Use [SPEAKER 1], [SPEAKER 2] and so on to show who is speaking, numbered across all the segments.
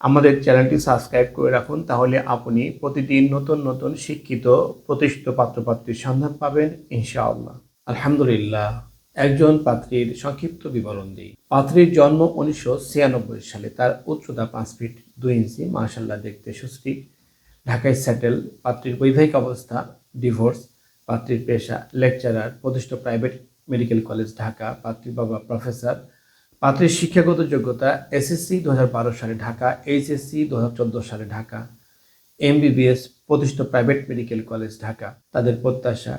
[SPEAKER 1] আমাদের চ্যানেলটি সাবস্ক্রাইব করে রাখুন, তাহলে আপনি প্রতিদিন নতুন নতুন শিক্ষিত, প্রতিষ্ঠিত পাত্রপাত্রীর সন্ধান পাবেন, ইনশাআল্লাহ। আলহামদুলিল্লাহ, একজন পাত্রীর সংক্ষিপ্ত বিবরণ দিই। পাত্রীর জন্ম উনিশশো ছিয়ানব্বই সালে, তার উচ্চতা পাঁচ ফিট দুই ইঞ্চি মার্শাল্লাহ দেখতে সুস্থি ঢাকায় সেটেল, পাত্রীর বৈবাহিক অবস্থা, ডিভোর্স, পাত্রীর পেশা, লেকচারার, প্রতিষ্ঠিত প্রাইভেট মেডিকেল কলেজ, ঢাকা, পাত্রীর বাবা প্রফেসর পাত্রীর শিক্ষাগত যোগ্যতা, এসএসসি দু হাজার বারো সালে ঢাকা, এইচএসসি দু হাজার চোদ্দ সালে ঢাকা, এমবিবিএস প্রতিষ্ঠিত প্রাইভেট মেডিকেল কলেজ ঢাকা। তাদের প্রত্যাশা,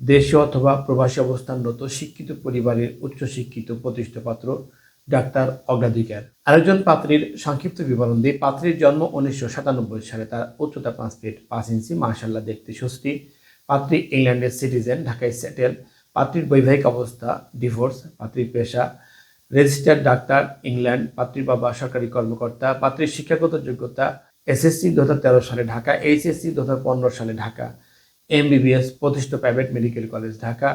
[SPEAKER 1] দেশে অথবা প্রবাসী অবস্থানরত শিক্ষিত পরিবারের উচ্চশিক্ষিত প্রতিষ্ঠিত পাত্র, ডাক্তার অগ্রাধিকার। আরেকজন পাত্রীর সংক্ষিপ্ত বিবরণ দিয়ে পাত্রীর জন্ম উনিশশো সাতানব্বই সালে তার উচ্চতা পাঁচ ফিট পাঁচ ইঞ্চি মার্শাল্লাহ দেখতে সুস্থি পাত্রী ইংল্যান্ডের সিটিজেন, ঢাকায় সেটেল। পাত্রীর বৈবাহিক অবস্থা, ডিভোর্স, পাত্রীর পেশা রেজিস্টার্ড ডাক্তার, ইংল্যান্ড পাত্রী বাবা, সরকারি কর্মকর্তা, পাত্রীর শিক্ষাগত যোগ্যতা, এসএসসি দু তেরো সালে ঢাকা, এইচএসসি দু সালে ঢাকা, এমবিবিএস প্রতিষ্ঠিত private medical college Dhaka,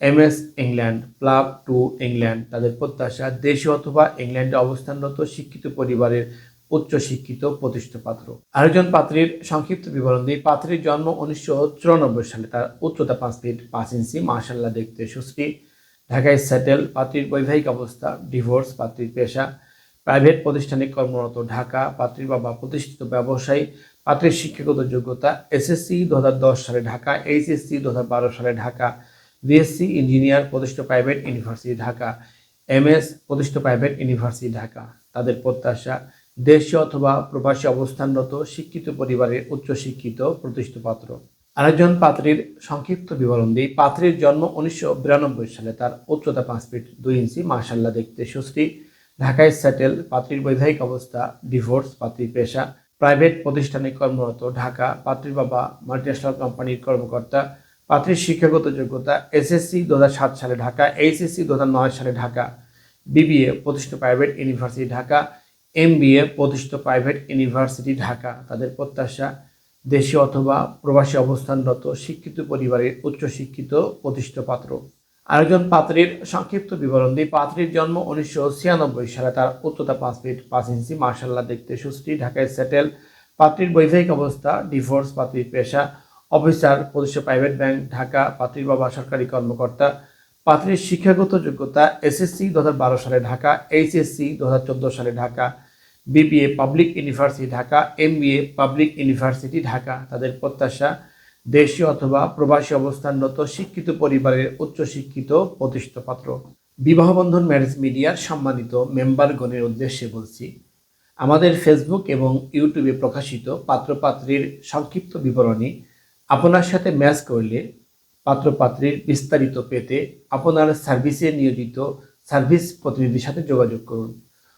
[SPEAKER 1] MS England PLAB two England, তাদের প্রত্যাশা দেশে অথবা ইংল্যান্ডে অবস্থানরত শিক্ষিত পরিবারের উচ্চ শিক্ষিত প্রতিষ্ঠিত পাত্র। আরেকজন পাত্রীর সংক্ষিপ্ত বিবরণ দিই। পাত্রীর জন্ম উনিশশো চুরানব্বই সালে, তার উচ্চতা পাঁচ ফিট পাঁচ ইঞ্চি মার্শাল্লাহ দেখতে সুশ্রী। ঢাকায় সেটেল পাত্রীর বৈবাহিক অবস্থা ডিভোর্স পাত্রীর পেশা প্রাইভেট প্রতিষ্ঠানে কর্মরত ঢাকা, পাত্রীর বাবা প্রতিষ্ঠিত ব্যবসায়ী, পাত্রীর শিক্ষাগত যোগ্যতা এসএসসি দু হাজার দশ সালে ঢাকা এইচএসসি দু হাজার বারো সালে ঢাকা বিএসসি ইঞ্জিনিয়ার প্রতিষ্ঠিত প্রাইভেট ইউনিভার্সিটি ঢাকা এমএস প্রতিষ্ঠিত প্রাইভেট ইউনিভার্সিটি ঢাকা। তাদের প্রত্যাশা দেশে অথবা প্রবাসী অবস্থানরত, শিক্ষিত পরিবারের উচ্চশিক্ষিত প্রতিষ্ঠিত পাত্র। আরেকজন পাত্রীর সংক্ষিপ্ত বিবরণ দিই পাত্রীর জন্ম উনিশশো বিরানব্বই সালে। তার উচ্চতা পাঁচ ফিট দুই ইঞ্চি। মার্শাল্লাহ দেখতে সুশ্রী ঢাকায় সেটেল পাত্রীর বৈবাহিক অবস্থা ডিভোর্স পাত্রীর পেশা। প্রাইভেট প্রতিষ্ঠানে কর্মরত, ঢাকা। পাত্রীর বাবা মাল্টিন্যাশনাল কোম্পানির কর্মকর্তা। পাত্রীর শিক্ষাগত যোগ্যতা এসএসসি দু সালে ঢাকা এইচএসসি দু সালে ঢাকা। বিবিএ প্রতিষ্ঠিত প্রাইভেট ইউনিভার্সিটি ঢাকা। এমবিএ প্রতিষ্ঠিত প্রাইভেট ইউনিভার্সিটি ঢাকা। তাদের প্রত্যাশা দেশে অথবা প্রবাসী অবস্থানরত শিক্ষিত পরিবারের উচ্চশিক্ষিত প্রতিষ্ঠিত পাত্র। আরেকজন পাত্রীর সংক্ষিপ্ত বিবরণ দিই পাত্রীর জন্ম উনিশশো ছিয়ানব্বই সালে তার উচ্চতা পাঁচ ফিট পাঁচ ইঞ্চি মার্শাল্লাহ দেখতে সুশ্রী, ঢাকায় সেটেল। পাত্রীর বৈবাহিক অবস্থা, ডিভোর্স, পাত্রীর পেশা, অফিসার প্রতিষ্ঠা প্রাইভেট ব্যাংক, ঢাকা, পাত্রীর বাবা সরকারি কর্মকর্তা। পাত্রীর শিক্ষাগত যোগ্যতা এসএসসি দুহাজার বারো সালে ঢাকা, এইচএসসি দু হাজার চোদ্দ সালে Dhaka. BBA public university Dhaka MBA public university Dhaka তাদের প্রত্যাশা, দেশীয় অথবা প্রবাসী অবস্থানরত শিক্ষিত পরিবারের উচ্চশিক্ষিত প্রতিষ্ঠিত পাত্র বিবাহবন্ধন ম্যারেজ মিডিয়ার সম্মানিত মেম্বারগণের উদ্দেশ্যে বলছি, আমাদের ফেসবুক এবং ইউটিউবে প্রকাশিত পাত্রপাত্রীর সংক্ষিপ্ত বিবরণী আপনার সাথে ম্যাচ করলে পাত্রপাত্রীর বিস্তারিত পেতে আপনার সার্ভিসে নিয়োজিত সার্ভিস প্রতিনিধির সাথে যোগাযোগ করুন।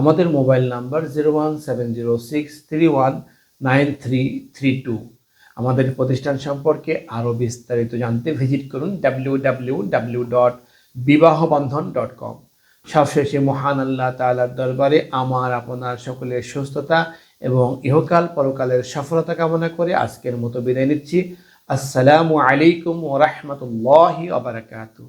[SPEAKER 1] আমাদের mobile number zero one seven zero six three one nine three three two. আমাদের প্রতিষ্ঠান সম্পর্কে আরও বিস্তারিত জানতে ভিজিট করুন W W W dot Bibahabandhan dot com. সবশেষে মহান আল্লাহ তালার দরবারে আমার, আপনার সকলের সুস্থতা এবং ইহকাল পরকালের সফলতা কামনা করে আজকের মতো বিদায় নিচ্ছি। আসসালামু আলাইকুম ওরহমতুল্লাহি আবরাকাতু